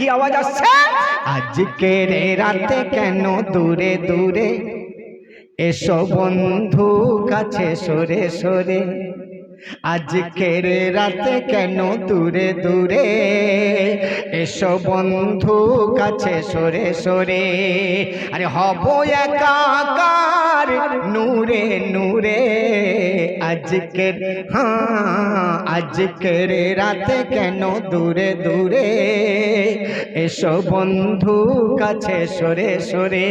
কি আওয়াজ আসছে? আজকের রাতে কেন দূরে দূরে? এসো বন্ধু কাছে সরে সরে। আজকের রাতে কেন দূরে দূরে এসো বন্ধু কাছে সরে সরে। আরে হব একাকার নূরে নূরে। আজকের হ্যাঁ আজকের রাতে কেন দূরে দূরে? এসো বন্ধু কাছে সরে সরে।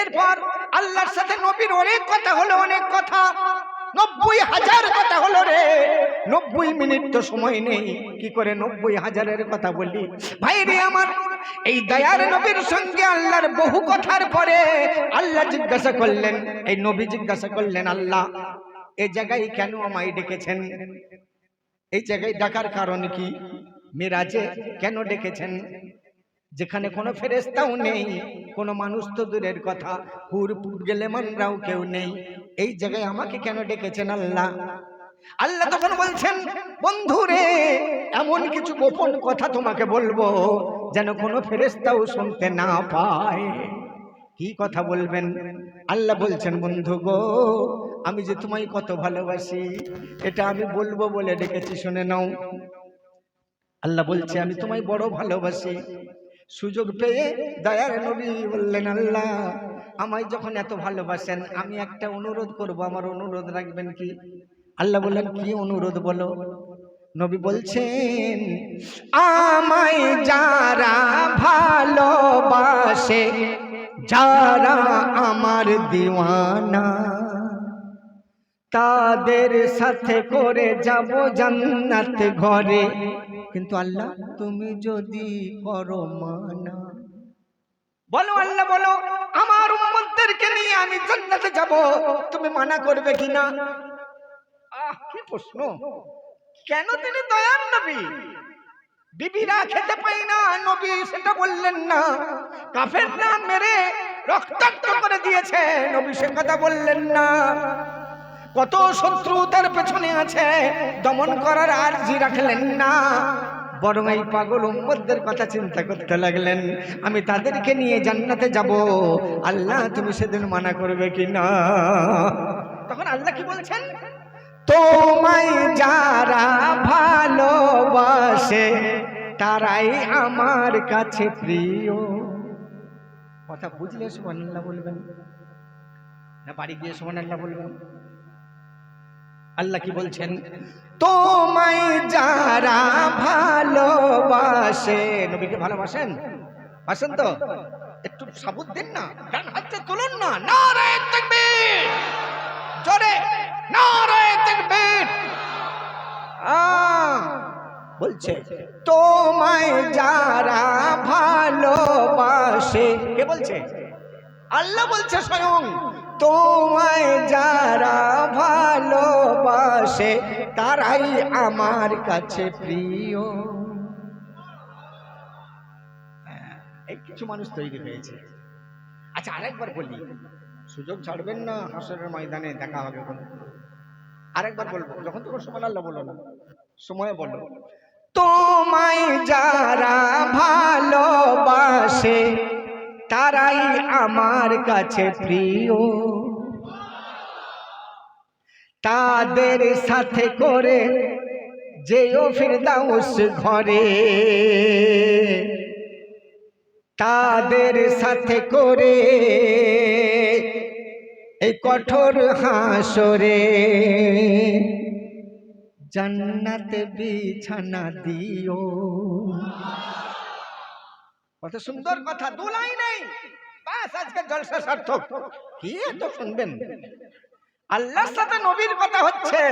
এরপর আল্লাহর সাথে নবীর অনেক কথা হলো অনেক কথা। নব্বই হাজার কথা হলো রে। নব্বই মিনিট তো সময় নেই। কি করে নব্বই হাজারের কথা বলি ভাই রে আমার, এই দয়ার নবীর সঙ্গে আল্লাহর বহু কথার পরে আল্লাহ জিজ্ঞাসা করলেন, এই নবী জিজ্ঞাসা করলেন, আল্লাহ এই জায়গায় কেন আমায় ডেকেছেন? এই জায়গায় ডাকার কারণ কি? মিরাজে কেন ডেকেছেন? যেখানে কোনো ফেরেস্তাও নেই কোনো মানুষ তো দূরের কথা। হুর গেলে মানরাও কেউ নেই। এই জায়গায় আমাকে কেন ডেকেছেন আল্লাহ? আল্লাহ তখন বলছেন বন্ধুরে এমন কিছু গোপন কথা তোমাকে বলব যেন কোনো ফেরেস্তাও শুনতে না পায়। কি কথা বলবেন? আল্লাহ বলছেন বন্ধু গো আমি যে তোমায় কত ভালোবাসি এটা আমি বলব বলে ডেকেছি শুনে নাও। আল্লাহ বলছে আমি তোমায় বড় ভালোবাসি। সুযোগ পেয়ে দয়ার নবী বললেন, আল্লাহ, আমায় যখন এত ভালোবাসেন, আমি একটা অনুরোধ করব, আমার অনুরোধ রাখবেন কি? আল্লাহ বললেন, কি অনুরোধ বলো? নবী বলছেন, আমায় যারা ভালোবাসে, যারা আমার দিওয়ানা, তাদের সাথে করে যাব জান্নাত ঘরে। কিন্তু আল্লাহ তুমি যদি করো মানা। বলো আল্লাহ, বলো, আমার উম্মতদেরকে নিয়ে আমি জান্নাতে যাব, তুমি মানা করবে কিনা আহ, কি প্রশ্ন? কেন তিনি দয়ার নবী? বিবিরা খেতে পাই না, নবী সেটা বললেন না। কাফের না মেরে রক্তাক্ত করে দিয়েছে, নবী সে কথা বললেন না। কত শত্রু তার পেছনে আছে। দমন করার আর্জি রাখলেন না। বরং এই পাগল উম্মতদের কথা চিন্তা করতে লাগলেন, আমি তাদেরকে নিয়ে জান্নাতে যাব। আল্লাহ তুমি সেদিন মানা করবে কি না? তখন আল্লাহ কি বলছেন? তোমায় যারা ভালোবাসে, তারাই আমার কাছে প্রিয়। কথা বুঝলে সুবহানাল্লাহ বলবেন, না বাড়ি গিয়ে সুবহানাল্লাহ বলবেন? আল্লাহ কি বলছেন? তোমায় যারা ভালোবাসে নবীকে ভালোবাসেন? বাসেন তো? একটু সাবুত দিন না ডান হাতে তুলুন না নারায়ে তাকবীর। জোরে নারায়ে তাকবীর। আহ, বলছে তোমায় যারা ভালোবাসে কে বলছে? আল্লাহ বলছে স্বয়ং। তোমায় যারা ভালোবাসে তারাই আমার কাছে প্রিয়। হ্যাঁ, কিছু মানুষ তৈরি হয়েছে। আচ্ছা আরেকবার বলি সুযোগ ছাড়বেন না হাসরের ময়দানে দেখা হবে আরেকবার বলব যখন তোমার সময় আল্লাহ বলো না সময় বলো। তোমায় যারা ভালোবাসে তারাই আমার কাছে প্রিয়। তাদের সাথে করে যেও ফিরদাউস ঘরে। তাদের সাথে করে এই কঠোর হাসরে জান্নাত বিছানা দিও। কত সুন্দর কথা দুলাই নেই বাস, আজকে জলসা সার্থক। কি এত শুনবেন? আল্লাহর সাথে নবীর কথা হচ্ছে।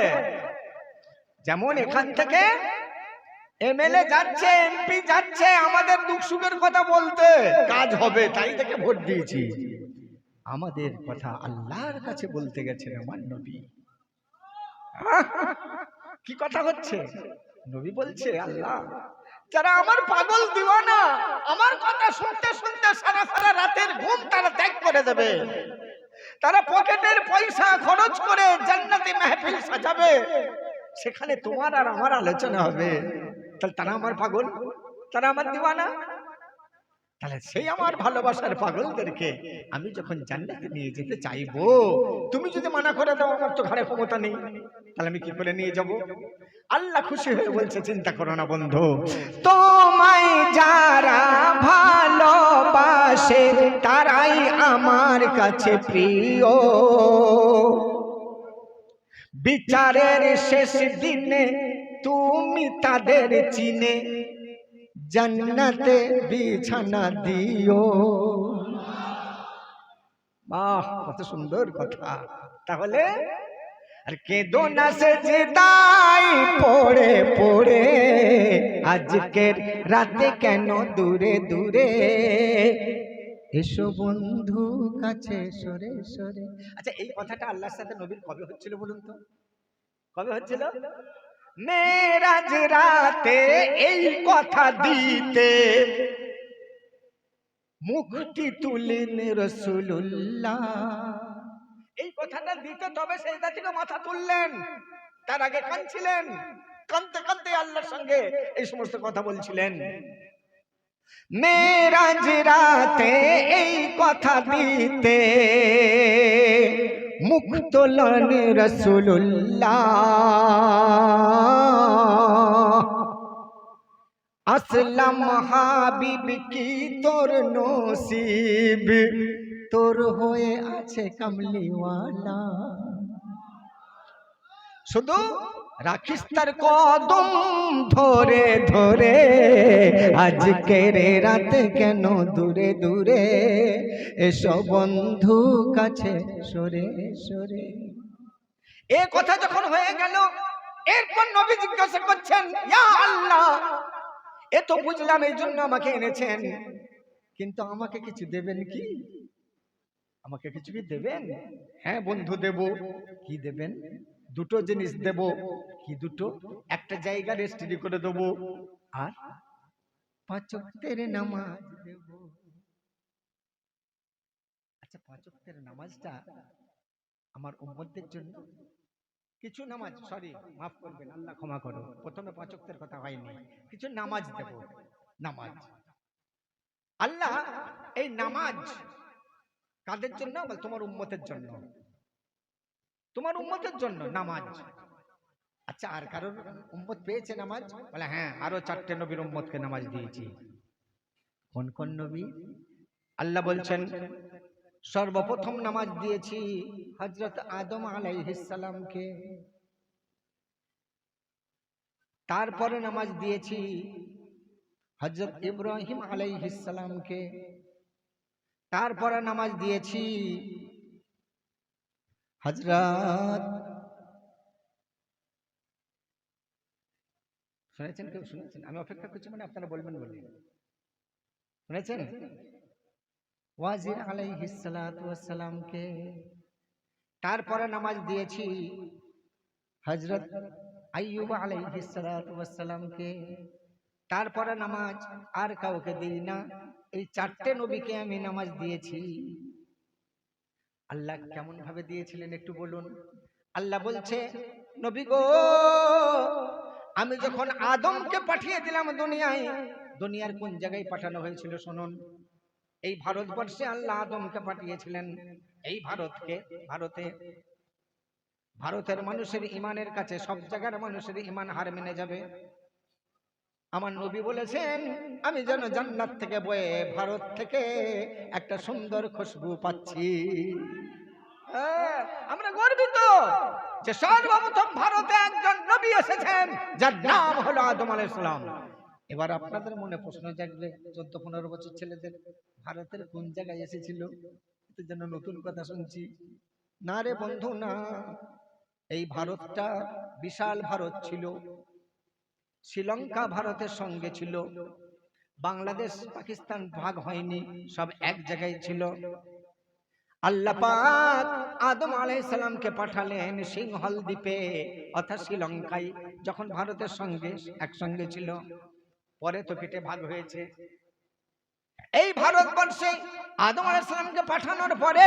যেমন এখান থেকে এমএলএ যাচ্ছে, এমপি যাচ্ছে, আমাদের দুঃখ সুখের কথা বলতে কাজ হবে, তাই থেকে ভোট দিয়েছি। আমাদের কথা আল্লাহর কাছে বলতে গেছেন আমার নবী! কি কথা হচ্ছে? নবী বলছে, আল্লাহ যারা আমার পাগল দিওয়ানা, আমার কথা শুনতে শুনতে সারা সারা রাতের ঘুম তারা ত্যাগ করে দেবে। তারা পকেটের পয়সা খরচ করে জান্নাতি মেহফিল সাজাবে। সেখানে তোমার আর আমার আলোচনা হবে। তাহলে তারা আমার পাগল, তারা আমার দিওয়ানা। তাহলে সেই আমার ভালোবাসার পাগলদেরকে আমি যখন জান্নাতে নিয়ে যেতে চাইব, তুমি যদি মানা করে দাও, আমার তো ঘরে ক্ষমতা নেই। তাহলে আমি কি করে নিয়ে যাব? আল্লাহ খুশি হয়ে বলছে, চিন্তা করো না বন্ধু। তোমায় যারা ভালোবাসে, তারাই আমার কাছে প্রিয়। বিচারের শেষ দিনে তুমি তাদের চিনে, জান্নাতে বিছানা দিও। বাহ, কত সুন্দর কথা। তাহলে আর কেদো না সে জিদাই পড়ে পড়ে। আজকের রাতে কেন দূরে দূরে? এসো বন্ধু কাছে, সরে সরে। আচ্ছা এই কথাটা আল্লাহর সাথে নবীর কবে হচ্ছিল বলুন তো? কবে হচ্ছিল? মেরাজ রাতে এই কথা দিতে। মুখটি তুলেন রসুল্লাহ এই কথাটা দিতে তবে সেই থেকে মাথা তুললেন। তার আগে কাঁদছিলেন। কানতে কানতে আল্লাহর সঙ্গে এই সমস্ত কথা বলছিলেন। মেরাজ রাতে এই কথা দিতে, মুখ তোলন রসুল্লাহ আসলাম হাবিব কি তোর নসিব? তোর হয়ে আছে কামলিওয়ালা। শুধু রাখিস তার কদম ধরে ধরে, আজকের রাতে কেন দূরে দূরে? এসব বন্ধু কাছে সরে সরে। এ কথা যখন হয়ে গেল, এরপর নবী জিজ্ঞাসা করছেন আল্লাহ, এ তো বুঝলাম, এই জন্য আমাকে এনেছেন। কিন্তু আমাকে কিছু দেবেন কি? আমাকে কিছু কি দেবেন? হ্যাঁ বন্ধু দেব। কি দেবেন? দুটো জিনিস দেব। কি দুটো? একটা জায়গা রেস্ট্রি করে দেব। আর পাঁচকের নামাজ দেব। আচ্ছা পাঁচকের নামাজটা আমার উম্মতদের জন্য? কিছু নামাজ সরি মাফ করবেন, আল্লাহ ক্ষমা করো প্রথমে পাঁচকের কথা হয়নি। কিছু নামাজ দেব। নামাজ। আল্লাহ, এই নামাজ কাদের জন্য বল তোমার উম্মতের জন্য? তোমার উম্মতের জন্য নামাজ। আচ্ছা আর কারোর উম্মত পেয়েছে নামাজ? বলে হ্যাঁ আরও চারটে নবীর উম্মতকে নামাজ দিয়েছি। কোন কোন নবী? আল্লাহ বলছেন, সর্বপ্রথম নামাজ দিয়েছি হজরত আদম আলাইহিসালামকে তারপরে নামাজ দিয়েছি হজরত ইব্রাহিম আলাইহিসালামকে তারপরে নামাজ দিয়েছি। হজরত শুনেছেন কেউ? শুনেছেন? আমি অপেক্ষা করছি মানে আপনারা বলবেন বলে। শুনেছেন? ওয়াজির আলাইহিসালামকে তারপরে নামাজ দিয়েছি। হজরত আইয়ুব আলাইহিসালামকে তারপরে নামাজ আর কাউকে দিই না। এই চারটে নবীকে আমি নামাজ দিয়েছি। আল্লাহ কেমন ভাবে দিয়েছিলেন একটু বলুন? আল্লাহ বলছে, নবী গো, আমি যখন আদমকে পাঠিয়ে দিলাম দুনিয়ায়, দুনিয়ার কোন জায়গায় পাঠানো হয়েছিল শুনুন। এই ভারতবর্ষে আল্লাহ আদমকে পাঠিয়েছিলেন। এই ভারতকে, ভারতে। ভারতের মানুষের ইমানের কাছে, সব জায়গার মানুষের ইমান হার মেনে যাবে। আমার নবী বলেছেন আমি যেন জান্নাত থেকে বয়ে ভারত থেকে একটা সুন্দর খুশবু পাচ্ছি। হ্যাঁ, আমরা গর্বিত যে সর্বপ্রথম ভারতে একজন নবী এসেছেন যার নাম হলো আদম আলাইসালাম এবার আপনাদের মনে প্রশ্ন জাগবে চোদ্দ পনেরো বছর ছেলেদের ভারতের কোন জায়গায় এসেছিল? যেন নতুন কথা শুনছি। না রে বন্ধু না। এই ভারতটা বিশাল ভারত ছিল। শ্রীলঙ্কা ভারতের সঙ্গে ছিল। বাংলাদেশ পাকিস্তান ভাগ হয়নি সব এক জায়গায় ছিল। আল্লাহ পাক আদম আলাইসালামকে পাঠালেন সিংহল দ্বীপে অর্থাৎ শ্রীলঙ্কায় যখন ভারতের সঙ্গে একসঙ্গে ছিল। পরে তো কেটে ভাগ হয়েছে। এই ভারতবর্ষে আদম আলাইসালামকে পাঠানোর পরে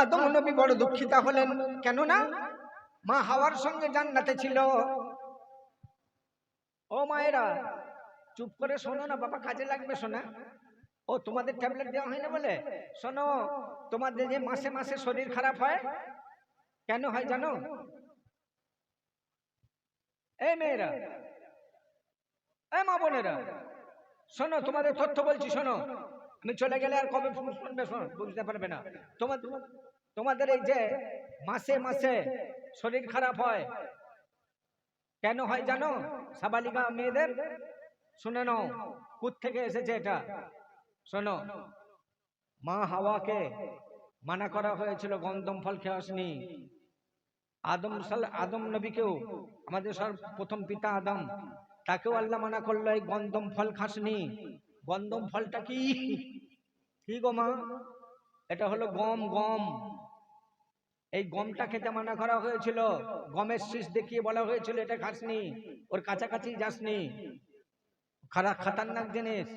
আদম নবী বড় দুঃখিতা হলেন। কেননা মা হাওয়ার সঙ্গে জান্নাতে ছিল। ও মায়েরা, চুপ করে শোনো না, বাবা কাজে লাগবে, শোনা। ও, তোমাদের ট্যাবলেট দেওয়া হয় না বলে? শোনো, তোমাদের যে মাসে মাসে শরীর খারাপ হয়, কেন হয় জানো? এই মেয়েরা, এই মা বোনেরা, শোনো, তোমাদের তথ্য বলছি, শোনো। আমি চলে গেলে আর কবে শুনবে, শোনো, বুঝতে পারবে না। তোমার তোমাদের এই যে মাসে মাসে শরীর খারাপ হয় কেন হয় জানো? সাবালিকা মেয়েদের? শুনে নাও কুত থেকে এসেছে এটা? শোনো। মা হাওয়াকে মানা করা হয়েছিল গন্ধম ফল খেয়ে আসনি। আদম সাল আদম নবীকেও আমাদের সব প্রথম পিতা আদম। তাকেও আল্লাহ মানা করল এই গন্ধম ফল খাসনি। গন্ধম ফলটা কি? কি গো মা? এটা হলো গম গম। এই গমটা খেতে মানা করা হয়েছিল। গমের শীষ দেখিয়ে বলা হয়েছিল, এটা খাসনি, ওর কাছাকাছি যাসনি। খারাপ খাতারনাক জিনিস।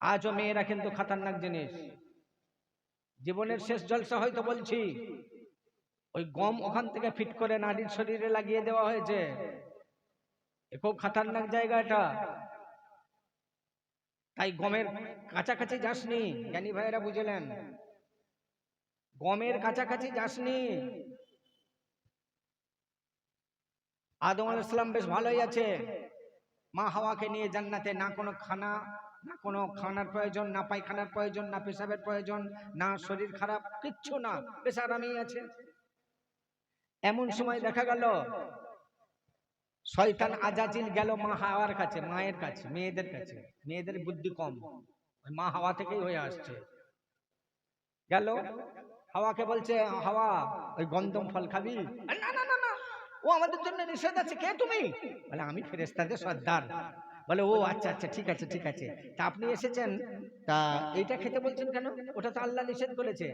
আজও মেয়েরা কিন্তু খাতারনাক জিনিস। জীবনের শেষ জলসা হয়তো বলছি। ওই গম ওখান থেকে ফিট করে নারীর শরীরে লাগিয়ে দেওয়া হয়েছে। এ খুব খাতারনাক জায়গা এটা। তাই গমের কাছাকাছি যাসনি, জ্ঞানী ভাইয়েরা বুঝলেন। গমের কাছাকাছি যাসনি? আদম আল ইসলাম বেশ ভালোই আছে। মা হাওয়াকে নিয়ে জান্নাতে না কোনো খানা, না কোনো খানার প্রয়োজন, না পায়খানার প্রয়োজন, না পেশাবের প্রয়োজন, না শরীর খারাপ, কিচ্ছু না বেশ আরামেই আছে। এমন সময় দেখা গেল, শয়তান আজাজিল গেল মা হাওয়ার কাছে, মায়ের কাছে, মেয়েদের কাছে, মেয়েদের বুদ্ধি কম। মা হাওয়া থেকেই হয়ে আসছে। গেল হাওয়াকে বলছে, হাওয়া, ওই গন্ধম ফল খাবি? না না না না, ও আমাদের জন্য নিষেধ আছে, কে তুমি? বলে, আমি ফেরেস্তাদের সর্দার। বলে, ও আচ্ছা আচ্ছা ঠিক আছে ঠিক আছে, তা আপনি এসেছেন, তা এইটা খেতে বলছেন কেন? ওটা তো আল্লাহ নিষেধ করেছে।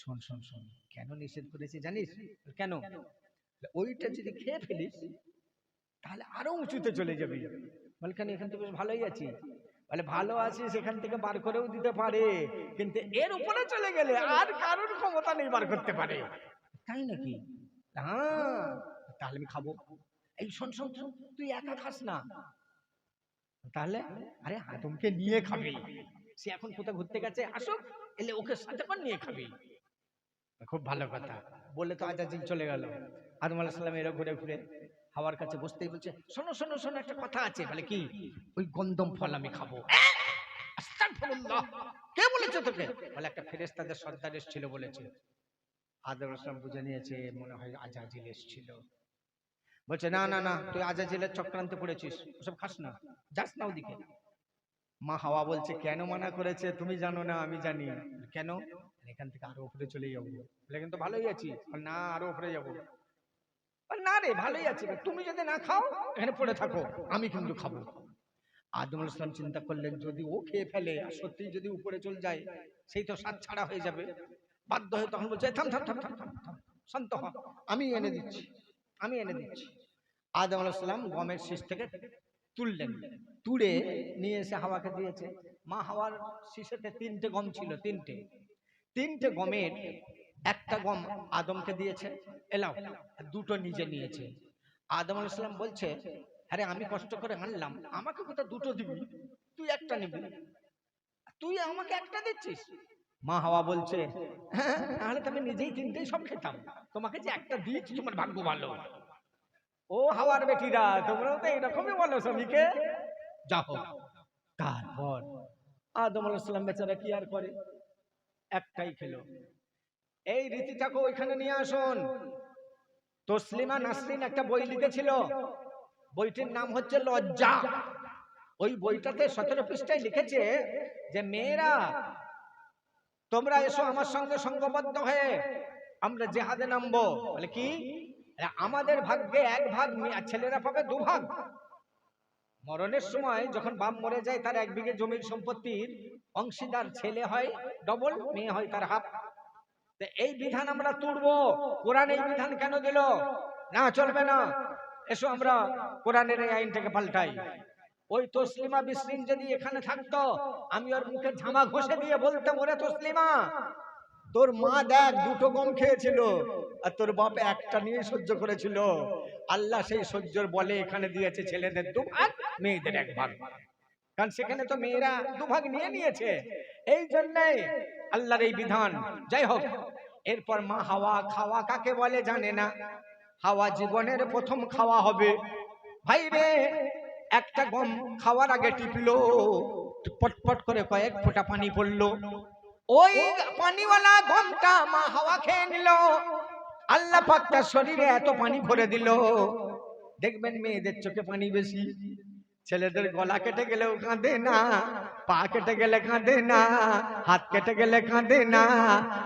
শোন শোন শোন, কেন নিষেধ করেছে জানিস? কেন? ওইটা যদি খেয়ে ফেলিস, তাহলে আরও উঁচুতে চলে যাবি। কেন, এখান থেকে বেশ ভালোই আছি। বলে ভালো আছিস সেখান থেকে বার করেও দিতে পারে। কিন্তু এর উপরে চলে গেলে আর কারোর ক্ষমতা নেই বার করতে পারে। তাই নাকি? হ্যাঁ তাহলে আমি খাব। এই শোন শোন শোন, তুই একা খাস না। তাহলে আরে আদমকে নিয়ে খাবি। সে এখন কোথাও ঘুরতে গেছে আসুক এলে ওকে সাথে করে নিয়ে খাবি। খুব ভালো কথা। বলে তো আজাজিল চলে গেল। আদম আলাহ সাল্লাম এরা ঘুরে ঘুরে। হাওয়ার কাছে বসতেই বলছে, শোনো শোনো শোনো, একটা কথা আছে, বলে কি? ওই গন্ধম ফল আমি খাব। কে বলেছে তোকে? বলে একটা ফেরেস্তাদের সর্দার এসেছিল বলেছে। আদম আসলাম বুঝে নিয়েছে, মনে হয় আজাজিল এসেছিল। বলছে, না না না, তুই আজাজিলের চক্রান্তে পড়েছিস, ওসব খাস না, যাস না ওদিকে। মা হাওয়া বলছে, কেন মানা করেছে তুমি জানো না, আমি জানি। কেন? এখান থেকে আরও উপরে চলে যাব। কিন্তু ভালোই আছি। না, আরও উপরে যাব। না রে, ভালোই আছি তুমি যদি না খাও, এখানে পড়ে থাকো। আমি কিন্তু খাব। আদম আলাইহিস সালাম চিন্তা করলেন, যদি ও খেয়ে ফেলে আর সত্যি যদি উপরে চলে যায়, সেই তো সাত ছাড়া হয়ে যাবে। বাধ্য হয়ে তখন বলছে থাম থাম থাম থাম থাম থাম, শান্ত হ, আমি এনে দিচ্ছি, আমি এনে দিচ্ছি। আদম আলাইহিস গমের শীষ থেকে তুললেন। তুলে নিয়ে এসে হাওয়াকে দিয়েছে। মা হাওয়ার শীষেতে তিনটে গম ছিল, তিনটে। তিনটে গমের একটা গম আদমকে দিয়েছে আর দুটো নিজে নিয়েছে। আদম আলাইহিস সালাম বলছে আরে আমি কষ্ট করে আনলাম আমাকে কোথাও দুটো দিবি? তুই একটা নিবি। তুই আমাকে একটা দিচ্ছিস? মা হাওয়া বলছে "হ্যাঁ, তাহলে তো আমি নিজেই তিনটেই সব খেতাম। তোমাকে যে একটা দিয়েছি তোমার ভাগ্য ভালো। ও হাওয়ার বেটিরা তোমরাও তো এরকমই বলো স্বামীকে। যাও তারপর আদম আলাইসাল্লাম বেচারা কি আর করে? একটাই খেলো। এই রীতিটাকে ওইখানে নিয়ে আসুন। তসলিমা নাসরিন একটা বই লিখেছিল। বইটির নাম হচ্ছে লজ্জা। ওই বইটাতে সতেরো পৃষ্ঠায় লিখেছে যে, মেয়েরা, তোমরা এসো আমার সঙ্গে সঙ্গবদ্ধ হয়ে। আমরা জেহাদে নামবো। বলে কি? আমাদের ভাগ্যে এক ভাগ ছেলেরা পাবে দু ভাগ। মরণের সময় যখন বাপ মরে যায়, তার এক বিঘে জমির সম্পত্তির অংশীদার ছেলে হয়, ডবল মেয়ে হয় তার হাফ। এই বিধান আমরা তুলবো। কোরআন এই বিধান কেন দিল? না, চলবে না। এসো আমরা কোরআনের এই আইনটাকে পাল্টাই। ওই তসলিমা বিসরিন যদি এখানে থাকতো, আমি ওর মুখে ঝামা ঘষে দিয়ে বলতাম, ওরে তসলিমা, তোর মা দেখ দুটো গম খেয়েছিল আর তোর বাপ একটা নিয়ে সহ্য করেছিল। আল্লাহ সেই সহ্যর বলে এখানে দিয়েছে ছেলেদের দু ভাগ মেয়েদের এক ভাগ কারণ সেখানে তো মেয়েরা দুভাগ নিয়ে নিয়েছে। এই জন্যে আল্লাহর এই বিধান। যাই হোক এরপর মা হাওয়া খাওয়া কাকে বলে জানে না। হাওয়া জীবনের প্রথম খাওয়া হবে। ভাই রে একটা গম খাওয়ার আগে টিপলো পটপট করে কয়েক ফোঁটা পানি পড়ল। ওই পানিওয়ালা গমটা মা হাওয়া খেয়ে নিল। আল্লাহ পাক তার শরীরে এত পানি ভরে দিল। দেখবেন মেয়েদের চোখে পানি বেশি। ছেলেদের গলা কেটে গেলেও কাঁদে না পা কেটে গেলে কাঁদে না হাত কেটে গেলে কাঁদে না।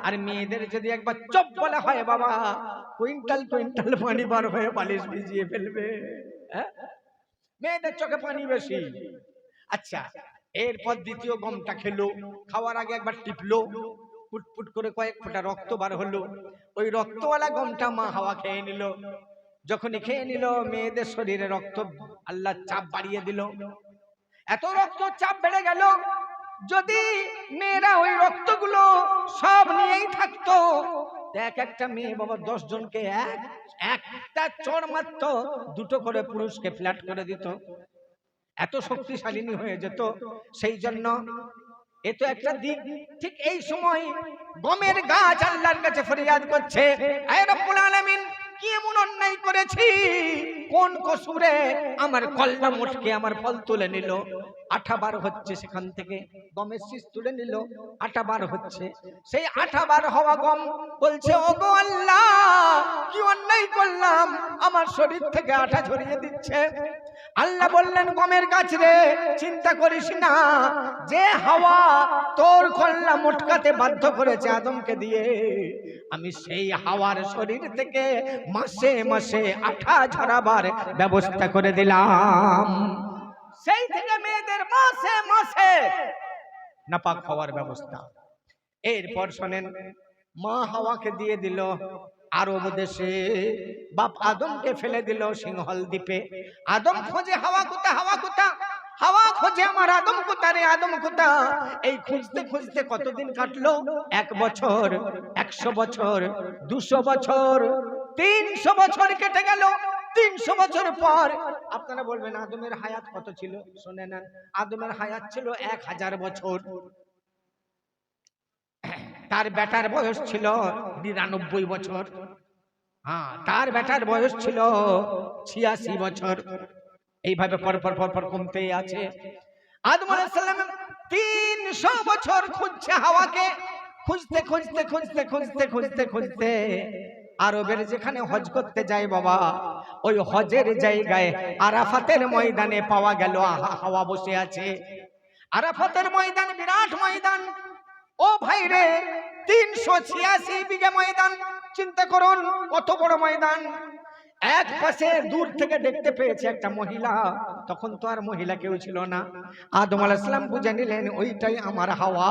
আর মেয়েদের যদি একবার চপ বলা হয় বাবা কুইন্টাল কুইন্টাল পানি বার হয়ে বালিশ ভিজিয়ে ফেলবে। হ্যাঁ? মেয়েদের চোখে পানি বেশি। আচ্ছা এরপর দ্বিতীয় গমটা খেলো খাওয়ার আগে একবার টিপলো ফুটফুট করে কয়েক ফোঁটা রক্ত বার হলো। ওই রক্তওয়ালা গমটা মা হাওয়া খেয়ে নিল। যখনই খেয়ে নিল মেয়েদের শরীরে রক্ত আল্লাহ চাপ বাড়িয়ে দিল। এত রক্ত চাপ বেড়ে গেল যদি মেয়েরা ওই রক্তগুলো সব নিয়েই থাকতো এক একটা মেয়ে বাবা দশ জনকে এক একটা চড় মারত দুটো করে পুরুষকে ফ্ল্যাট করে দিত। এত শক্তিশালিনী হয়ে যেত সেই জন্য এ তো একটা দিক ঠিক এই সময় গমের গাছ আল্লাহর কাছে ফরিয়াদ করছে আলামিন কি এমন অন্যায় করেছি? কোন কসুরে আমার কল্লা মোটকে আমার ফল তুলে নিল? আঠা বার হচ্ছে সেখান থেকে, গমের শীষ তুলে নিল আঠাবার হচ্ছে। সেই আঠা বার হওয়া গম বলছে ও গো আল্লাহ, কি অন্যায় করলাম? আমার শরীর থেকে আঠা ছড়িয়ে দিচ্ছে। আল্লাহ বললেন, গমের গাছ রে, চিন্তা করিস না। যে হাওয়া তোর কল্লা মোটকাতে বাধ্য করেছে আদমকে দিয়ে, আমি সেই হাওয়ার শরীর থেকে মাসে মাসে আঠা ঝরাবার ব্যবস্থা করে দিলাম। সেই থেকে মেয়েদের মাসে মাসে নাপাক হওয়ার ব্যবস্থা। এরপর শোনেন, মা হাওয়াকে দিয়ে দিল আরব দেশে বাপ আদমকে ফেলে দিল সিংহল দ্বীপে। আদম খোঁজে, হাওয়া কোথা হাওয়া কোথা? হাওয়া খোঁজে আমার আদম কোথা রে, আদম কোথা? এই খুঁজতে খুঁজতে কতদিন কাটলো? এক বছর, একশো বছর, দুশো বছর, তিনশো বছর কেটে গেল, তিনশো বছর পর আপনারা বলবেন, আদমের হায়াত কত ছিল? শুনে নেন আদমের হায়াত ছিল এক হাজার বছর। তার বেটার বয়স ছিল নিরানব্বই বছর। হ্যাঁ তার বেটার বয়স ছিল ছিয়াশি বছর। এইভাবে পর পর পর পর কমতে আছে। আদম তিনশো বছর খুঁজছে হাওয়াকে। খুঁজতে খুঁজতে খুঁজতে খুঁজতে খুঁজতে খুঁজতে আরবের যেখানে হজ করতে যায় বাবা, ওই হজের জায়গায় আরাফাতের ময়দানে পাওয়া গেল। হাওয়া বসে আছে। আরাফাতের ময়দান, বিরাট ময়দান। ও ভাই রে তিনশো ছিয়াশি বিঘে ময়দান। চিন্তা করুন, কত বড় ময়দান। এক পাশে দূর থেকে দেখতে পেয়েছে একটা মহিলা। তখন তো আর মহিলা কেউ ছিল না। আদম আলাইসালাম বুঝে নিলেন, ওইটাই আমার হাওয়া।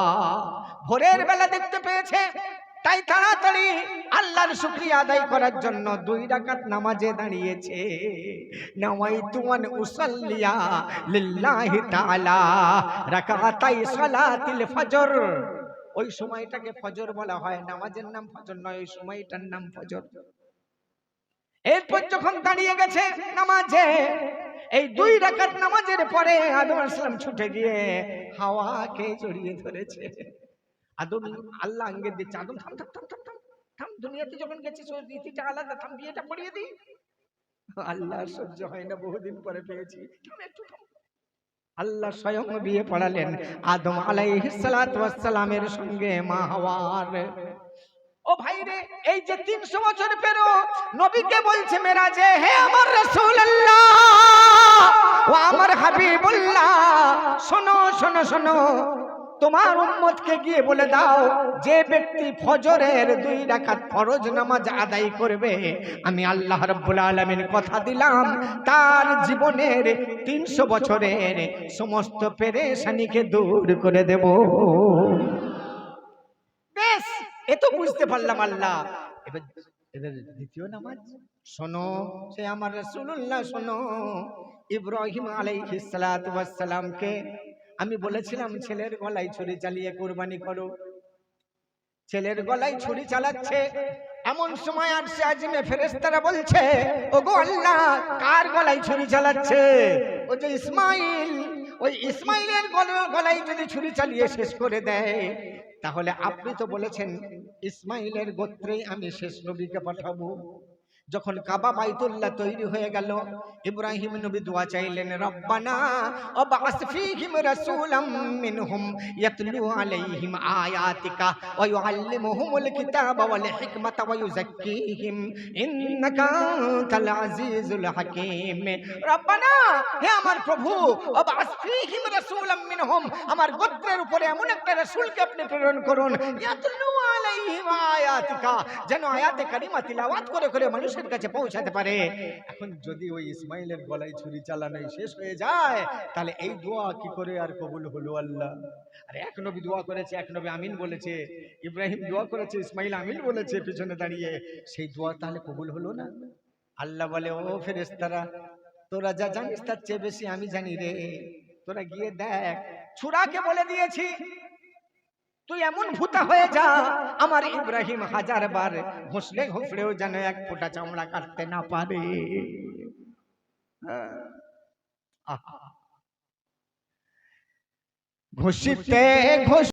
ভোরের বেলা দেখতে পেয়েছে, তাই তাড়াতাড়ি আল্লাহর শুকরিয়া আদায় করার জন্য দুই রাকাত নামাজে দাঁড়িয়েছে। নামাই তুমান উসাল্লিয়া লিল্লাহি তাআলা, রাকাতাই সালাতিল ফজর। ওই সময়টাকে ফজর বলা হয়, নামাজের নাম ফজর নয়, ওই সময়টার নাম ফজর। এরপর যখন দাঁড়িয়ে গেছে নামাজে, এই দুই রাকাত নামাজের পরে আদম আসলাম ছুটে গিয়ে হাওয়াকে জড়িয়ে ধরেছে। আদম, আল্লাহ আঙ্গে দিচ্ছে, আদম, থাম থাম থাম থাম থাম থাম দুনিয়াতে যখন গেছিস, ওই রীতিটা আলাদা, থাম, বিয়েটা পড়িয়ে দিই। আল্লাহ সহ্য হয় না, বহুদিন পরে পেয়েছি। থাম, একটু থাম। আল্লাহ স্বয়ং বিয়ে পড়ালেন আদম আলাইসালামের সঙ্গে মা হাওয়ার। ও ভাই রে এই যে তিনশো বছর পেরো নবীকে বলছে মেরা যে হে আমার রসুল ও আমার হাবিবুল্লাহ শোনো শোনো শোনো তোমার উম্মতকে গিয়ে বলে দাও, যে ব্যক্তি ফজরের দুই রাকাত ফরজ নামাজ আদায় করবে, আমি আল্লাহ রাব্বুল আলামিন কথা দিলাম, তার জীবনের তিনশো বছরের সমস্ত পেরেশানিকে দূর করে দেব। বেশ এ তো বুঝতে পারলাম আল্লাহ। এবার দ্বিতীয় নামাজ, শোনো, সে আমার রাসূলুল্লাহ, শোনো, ইব্রাহিম আলাইহিস সালাতু ওয়াস সালামকে আমি বলেছিলাম ছেলের গলায় ছুরি চালিয়ে কোরবানি করো। ছেলের গলায় ছুরি চালাচ্ছে। এমন সময় আর সে আজিমে ফেরেস্তারা বলছে ওগো আল্লাহ কার গলায় ছুরি চালাচ্ছে? ও যে ইসমাইল ওই ইসমাইলের গলা- গলায় যদি ছুরি চালিয়ে শেষ করে দেয় তাহলে আপনি তো বলেছেন ইসমাইলের গোত্রেই আমি শেষ নবীকে পাঠাবো। যখন কাবা বাইতুল্লাহ তৈরি হয়ে গেল, ইব্রাহিম নবী দোয়া চাইলেন, রব্বানা অবাস ফীহিম রাসূলাম মিনহুম ইয়াতলু আলাইহিম আয়াতিকা ওয়া ইউআল্লিমুহুমুল কিতাবা ওয়াল হিকমাতা ওয়া ইউযাক্কিহিম, ইন্নাকা আনতাল আজিজুল হাকীম। রব্বানা, হে আমার প্রভু, অবাস ফীহিম রাসূলাম মিনহুম, আমার গোত্রের উপরে এমন একটা রাসূলকে আপনি প্রেরণ করুন, ইয়াতলু আলাইহিম আয়াতিকা। যেন আয়াতে কারিমা তিলাওয়াত করে করে মানুষের কাছে পৌঁছাতে পারে। এখন যদি ওই ইসমাইলের গলায় ছুরি চালানোই শেষ হয়ে যায়, তাহলে এই দোয়া কি করে আর কবুল হলো আল্লাহ? আরে এক নবী দোয়া করেছে, এক নবী আমিন বলেছে, ইব্রাহিম দোয়া করেছে, ইসমাইল আমিন বলেছে পিছনে দাঁড়িয়ে। সেই দোয়া তাহলে কবুল হলো না? আল্লাহ বলে, ও ফেরেশতারা, তোরা যা জানিস তার চেয়ে বেশি আমি জানি রে। তোরা গিয়ে দেখ, ছুরাকে বলে দিয়েছি তুই এমন ভূতা হয়ে যা, আমার ইব্রাহিম হাজার বার ঘুষলে ঘুষলেও যেন এক ফোঁটা চামড়া কাটতে না পারে আহা। ঘুষ ঘষ